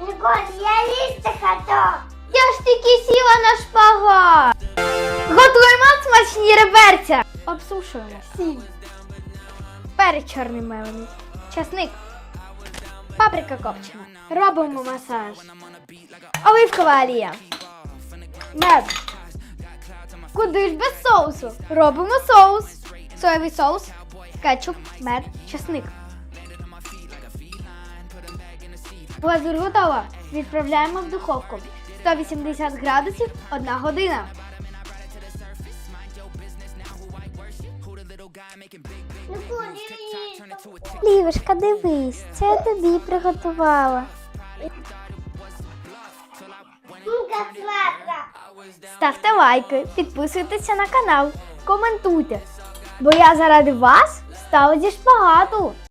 Егор, я лізти хочу. Я ж тільки сіла на шпагат. Готуємо смачні реберця. Обсушуємо. Сіль. Перець чорний мелений. Часник. Паприка копчена. Робимо масаж. Оливкова олія. Мед. Куди ж без соусу? Робимо соус. Соєвий соус, кетчуп, мед, часник. Глазур готова. Відправляємо в духовку. 180 градусів 1 година. Лівушка, дивись, це я тобі приготувала. Ставте лайки, підписуйтеся на канал, коментуйте. Бо я заради вас встала зі шпагату.